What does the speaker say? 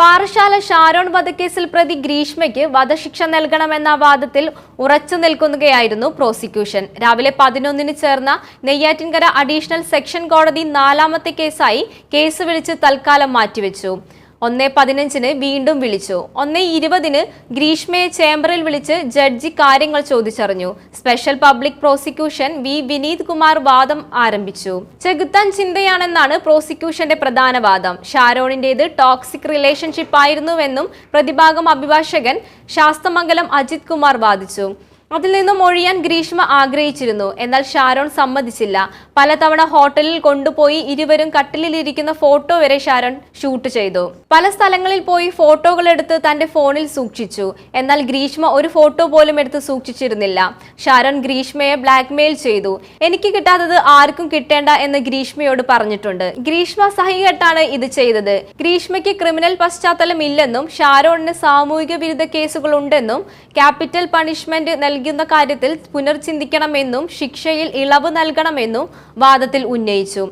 പാറശാല ഷാരോൺ വധക്കേസിൽ പ്രതി ഗ്രീഷ്മയ്ക്ക് വധശിക്ഷ നൽകണമെന്ന വാദത്തിൽ ഉറച്ചു നിൽക്കുകയായിരുന്നു പ്രോസിക്യൂഷൻ. രാവിലെ പതിനൊന്നിന് ചേർന്ന നെയ്യാറ്റിൻകര അഡീഷണൽ സെക്ഷൻ കോടതി നാലാമത്തെ കേസായി കേസ് വിളിച്ച് തൽക്കാലം മാറ്റിവെച്ചു. ഒന്നേ പതിനഞ്ചിന് വീണ്ടും വിളിച്ചു. ഒന്നേ ഇരുപതിന് ഗ്രീഷ്മയെ ചേംബറിൽ വിളിച്ച് ജഡ്ജി കാര്യങ്ങൾ ചോദിച്ചറിഞ്ഞു. Special public prosecution V Vineeth Kumar വാദം ആരംഭിച്ചു. ചെകുത്താൻ ചിന്തയാണെന്നാണ് പ്രോസിക്യൂഷന്റെ പ്രധാന വാദം. ഷാരോണിന്റേത് ടോക്സിക് റിലേഷൻഷിപ്പ് ആയിരുന്നുവെന്നും പ്രതിഭാഗം അഭിഭാഷകൻ ശാസ്തമംഗലം അജിത് കുമാർ വാദിച്ചു. അതിൽ നിന്നും ഒഴിയാൻ ഗ്രീഷ്മ ആഗ്രഹിച്ചിരുന്നു. എന്നാൽ ഷാരോൺ സമ്മതിച്ചില്ല. പലതവണ ഹോട്ടലിൽ കൊണ്ടുപോയി ഇരുവരും കട്ടിലിരിക്കുന്ന ഫോട്ടോ വരെ ഷാരോൺ ഷൂട്ട് ചെയ്തു. പല സ്ഥലങ്ങളിൽ പോയി ഫോട്ടോകൾ എടുത്ത് തന്റെ ഫോണിൽ സൂക്ഷിച്ചു. എന്നാൽ ഗ്രീഷ്മ ഒരു ഫോട്ടോ പോലും എടുത്ത് സൂക്ഷിച്ചിരുന്നില്ല. ഷാരോൺ ഗ്രീഷ്മയെ ബ്ലാക്ക്മെയിൽ ചെയ്തു. എനിക്ക് കിട്ടാത്തത് ആർക്കും കിട്ടേണ്ട എന്ന് ഗ്രീഷ്മയോട് പറഞ്ഞിട്ടുണ്ട്. ഗ്രീഷ്മ സഹികെട്ടാണ് ഇത് ചെയ്തത്. ഗ്രീഷ്മയ്ക്ക് ക്രിമിനൽ പശ്ചാത്തലം ഇല്ലെന്നും ഷാരോണിന് സാമൂഹിക വിരുദ്ധ കേസുകൾ ഉണ്ടെന്നും ക്യാപിറ്റൽ പണിഷ്മെന്റ് നൽകുന്ന കാര്യത്തിൽ പുനർചിന്തിക്കണമെന്നും ശിക്ഷയിൽ ഇളവ് നൽകണമെന്നും വാദത്തിൽ ഉന്നയിച്ചു.